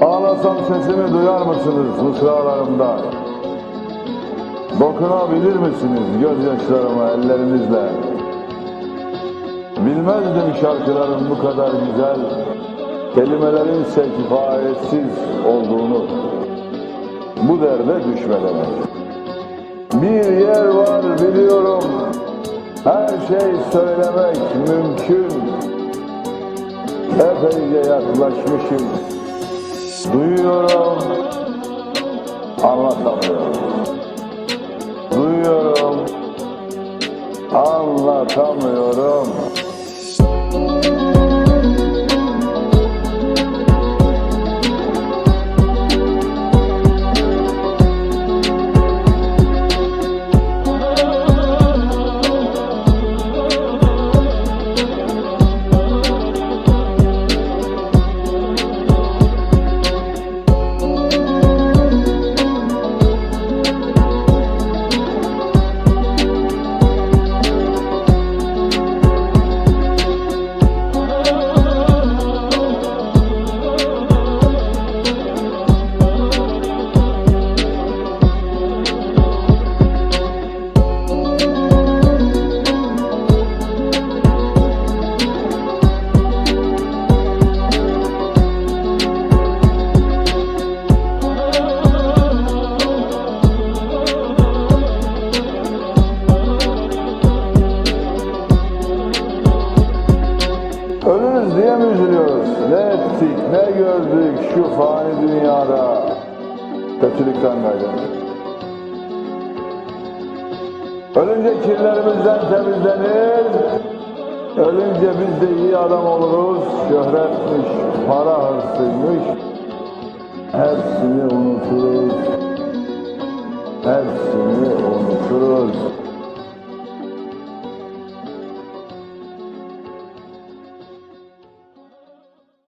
Ağlasam sesimi duyar mısınız mısralarımda? Dokunabilir misiniz gözyaşlarıma ellerinizle? Bilmezdim şarkıların bu kadar güzel, kelimelerin ise kifayetsiz olduğunu. Bu derde düşmeden Bir yer var biliyorum, her şey söylemek mümkün. Epeyce yaklaşmışım, duyuyorum, anlatamıyorum. Duyuyorum, anlatamıyorum. Ölürüz diye mi üzülüyoruz? Ne ettik, ne gördük şu fani dünyada? Kötülükten gayrı. Ölünce kirlerimizden temizlenir, ölünce biz de iyi adam oluruz. Şöhretmiş, para hırsıymış, hepsini unuturuz. Hepsini